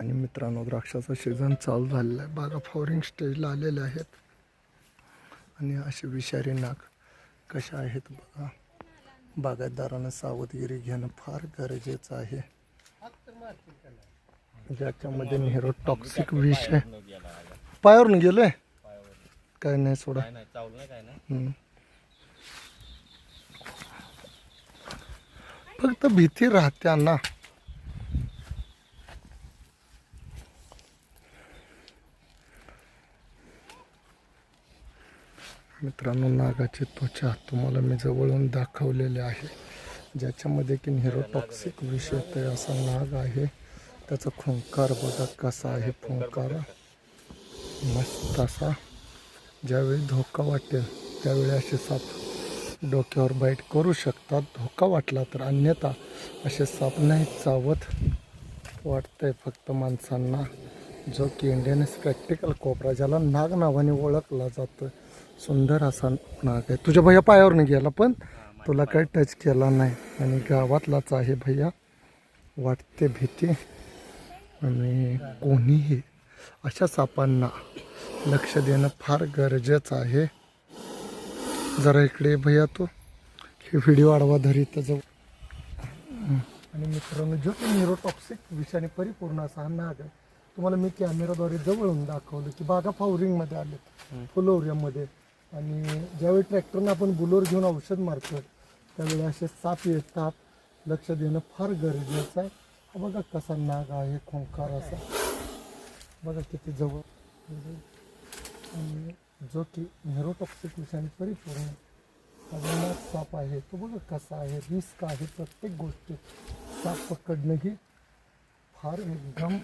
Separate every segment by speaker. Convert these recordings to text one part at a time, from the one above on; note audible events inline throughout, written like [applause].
Speaker 1: आणि मित्रांनो द्राक्षाचा सीझन चालू झालेला आहे. बागा फ्लॉवरिंग स्टेजला आलेले आहेत. आणि असे विषारी नाग कशा आहेत बघा. बागायतदारानं सावधगिरी घेणं फार गरजेचं आहे. ज्याच्यामध्ये नेहरू टॉक्सिक विष आहे. पायावरून गेलोय? काय नाही सोडा. फक्त भीती राहत्या ना मित्रांनो नागाची त्वचा तुम्हाला मी जवळून दाखवलेले आहे. ज्याच्यामध्ये की निरोटॉक्सिक विष येते असा नाग आहे. त्याचा खुंकार बघा कसा आहे फुंकार. मस्त असा. ज्यावेळी धोका वाटेल त्यावेळी असे साप डोक्यावर बाईट करू शकतात. धोका वाटला तर अन्यथा असे साप नाही चावत. वाटतंय फक्त माणसांना. जो की इंडियन प्रॅक्टिकल कोपरा ज्याला नाग नावाने ओळखला जातो. सुंदर असा नाग आहे. तुझ्या भैया पायावरनं गेला पण तुला काही टच केला नाही. आणि गावातलाच आहे भैया. वाटते भीती. आणि कोणीही अशा सापांना लक्ष देणं फार गरजेचं आहे. जरा इकडे भैया तू. हे व्हिडिओ आडवा धरीत जाऊ. आणि मित्रांनो जो की न्यूरोटॉक्सिक विषाने परिपूर्ण असा हा नाग आहे. तुम्हाला मी कॅमेराद्वारे जवळून दाखवलं की बागा फावरिंगमध्ये आले फुलोरियामध्ये आणि ज्यावेळी ट्रॅक्टरनं आपण बुलोर घेऊन औषध मारतो त्यावेळी असे साप येतात. लक्ष देणं फार गरजेचं आहे. हा बघा कसा नाग आहे खोंकार असा. बघा किती जवळ. आणि जो की न्यूरोटॉक्सिक विषाने परिपूर्ण अजून साप आहे तो बघा कसा आहे रिस्क आहे प्रत्येक गोष्टीत. साप पकडणं ही फार एकदम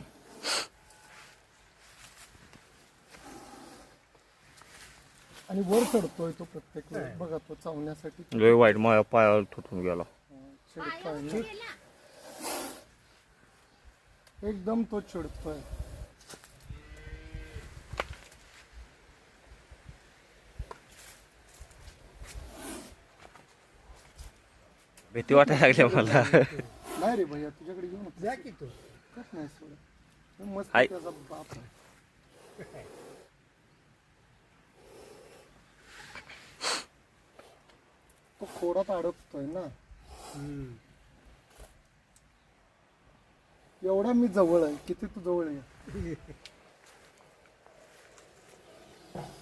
Speaker 1: आणि वर चढतोय तो प्रत्येक वेळेस बघा तो चावण्यासाठी.
Speaker 2: लय वाईट माझ्या पायावर तुटून गेला.
Speaker 1: एकदम तो चिडतोय
Speaker 2: भीती वाटायला लागली मला.
Speaker 1: नाही रे भैया तुझ्याकडे घेऊन जा की तू. कस नाही सोड मस्त
Speaker 2: हाय.
Speaker 1: त्याचा बाप आहे. तो खोडात अडकतोय ना. एवढा मी जवळ आहे. किती तू जवळ आहे [laughs]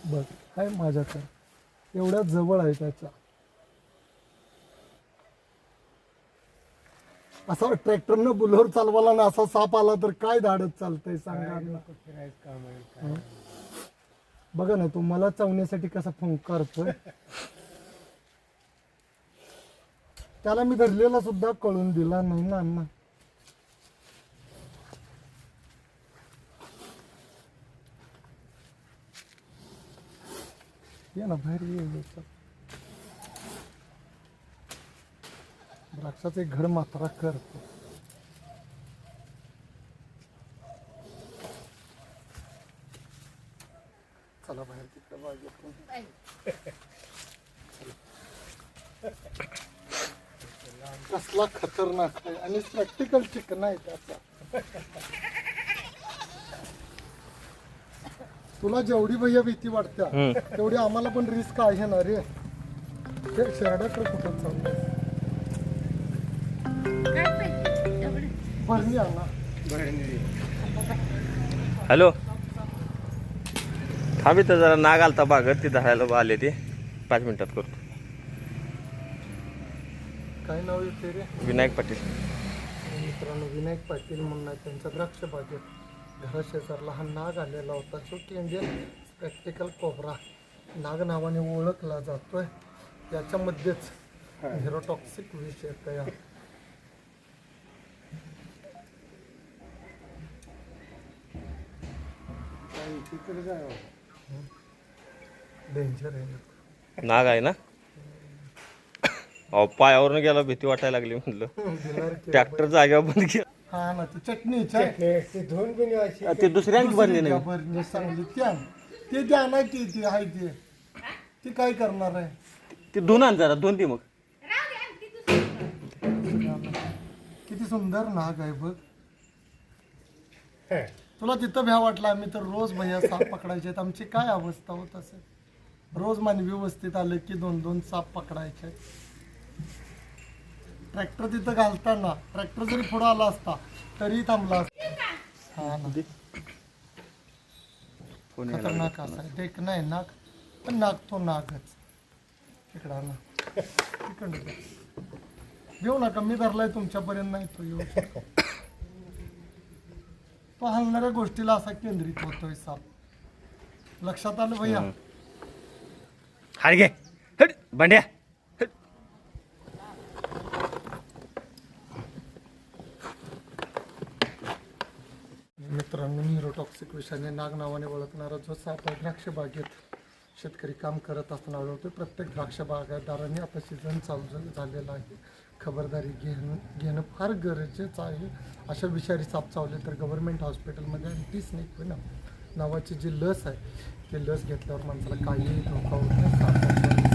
Speaker 1: बघ आहे माझ्याकडे. एवढ्या जवळ आहे त्याच्या. असा ट्रॅक्टरनं बुलोर चालवाला ना असा साप आला तर काय धाडत चालतंय सांगा. हं? बघा ना तो मला चावण्यासाठी कसा फुंकारतोय त्याला मी धरलेला सुद्धा कळून दिला नाही ना अण्णा. ये ना बाहेर ये. द्राक्षाचे घड मात्रा करतो चला बाहेर तिकडे बागेतून [laughs] कसला खतरनाक आहे. आणि प्रॅक्टिकल चिकन आहे त्याचा तुला जेवढी भैया भीती वाटत्या. तेवढी आम्हाला पण रिस्क आहे ना रे. ते शहराकडे कुठं चाललं भरणी आणा.
Speaker 2: हॅलो. थांब इथं जरा नाग आलता बागत ती धरायला आले ते. पाच मिनिटात करतो
Speaker 1: काय नाव येते रे?
Speaker 2: विनायक पाटील.
Speaker 1: मित्रांनो विनायक पाटील म्हणून आहे त्यांच्या द्राक्ष बागेत. घराशेजारला हा नाग आलेला होता. जो की इंडियन स्पेक्टिकल कोबरा नाग नावाने ओळखला जातोय. याच्यामध्येच हिरोटॉक्सिक विष येतं या. डेंजर आहे
Speaker 2: नाग आहे ना? अहो पायावरून गेला भीती वाटायला लागली म्हटलं ट्रॅक्टर जागेवर बंद केला.
Speaker 1: हा ना ती चटणी
Speaker 2: ते दुसऱ्यांची बनली नाही
Speaker 1: त्या ते द्या ना की ती आहे ती. ती काय करणार आहे?
Speaker 2: ती दोन आण जरा दोन ती मग
Speaker 1: किती सुंदर नाग आहे बघ. तुला तिथं भ्या वाटला आम्ही तर रोज भैया साप पकडायचे. आहेत. आमची काय अवस्था होत असेल रोज मानवी वस्तीत आलं की दोन दोन साप पकडायचे. ट्रॅक्टर तिथं घालताना ट्रॅक्टर जरी पुढं आला असता तरी थांबला असता. हा ना. खतरनाक असा. आहे देख नाही नाक पण नाक तो नाकच. इकडं ना इकडं दे. घेऊ नका मी धरलाय तुमच्यापर्यंत नाही तो येऊ शकत. तो हलणाऱ्या गोष्टीला असा केंद्रित होतोय साप. लक्षात आलं भैया?
Speaker 2: हाड घे हट बंड्या हट.
Speaker 1: मित्रांनो न्यूरोटॉक्सिक विषाने नाग नावाने ओळखणारा जो साप आहे द्राक्ष बागेत शेतकरी काम करत असताना आढळतो प्रत्येक द्राक्ष बागायतदारांनी आता सीझन चालू झालेला आहे. खबरदारी घेणं घेणं फार गरजेचं आहे. अशा विषारी साप चावले तर गव्हर्मेंट हॉस्पिटलमध्ये अँटी स्नेक ना? नावाची जी लस आहे ती लस घेतल्यावर माणसाला काहीही धोका होत नाही